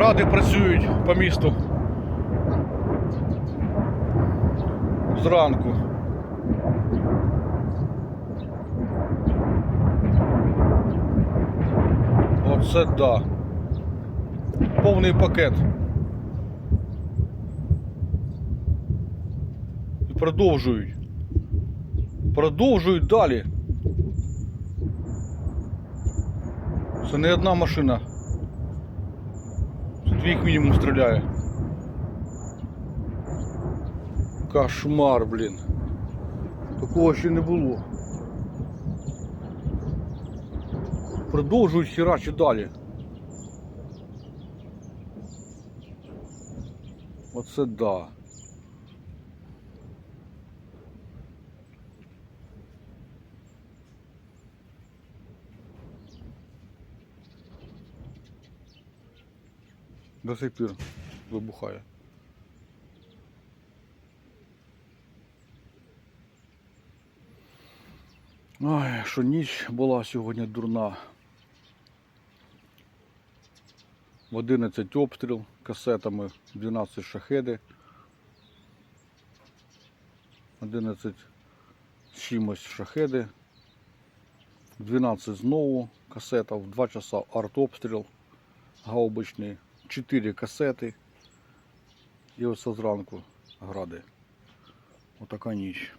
Гради працюють по місту. Зранку. Оце да. Повний пакет. І продовжують. Продовжують далі. Це не одна машина. Це дві як мінімум стріляє. Кошмар, блін. Такого ще не було. Продовжують херачі далі. Оце да. До сих пір вибухає. Ой, що ніч була сьогодні дурна. В 11 обстріл касетами, 12 шахеди. 11 з чимось шахеди. 12 знову касета, в 2 часа артобстріл гаубичний, 4 касети. І ось зранку гради. Отака ніч.